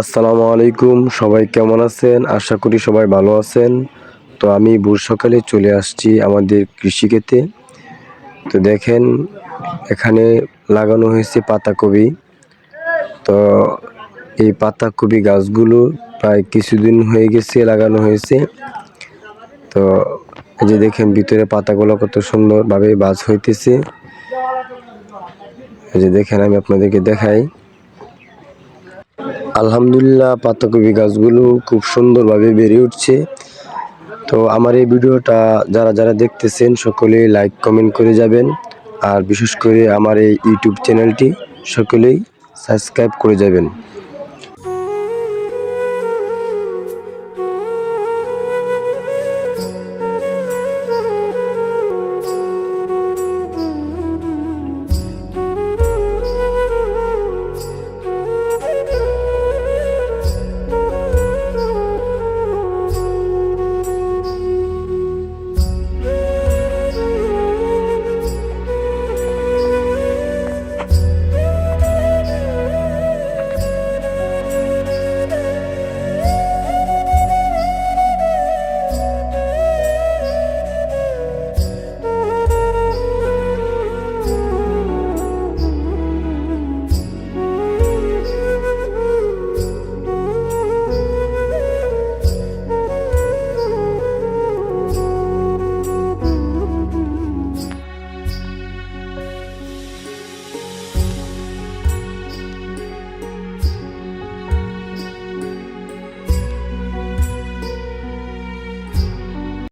আসসালামু আলাইকুম, সবাই কেমন আছেন? আশা করি সবাই ভালো আছেন। তো আমি ভোর সকালে চলে আসছি আমাদের কৃষিক্ষেতে। তো দেখেন, এখানে লাগানো হয়েছে পাতাকপি। তো এই পাতাকপি গাছগুলো প্রায় কিছুদিন হয়ে গেছে, লাগানো হয়েছে। তো এই যে দেখেন, ভিতরে পাতাগুলো কত সুন্দরভাবে বাজ হইতেছে। এই যে দেখেন, আমি আপনাদেরকে দেখাই। আলহামদুলিল্লাহ, পাতাকপি গাছগুলো খুব সুন্দরভাবে বেড়ে উঠছে। তো আমার এই ভিডিওটা যারা যারা দেখতেছেন, সকলেই লাইক কমেন্ট করে যাবেন। আর বিশেষ করে আমার এই ইউটিউব চ্যানেলটি, সকলেই সাবস্ক্রাইব করে যাবেন।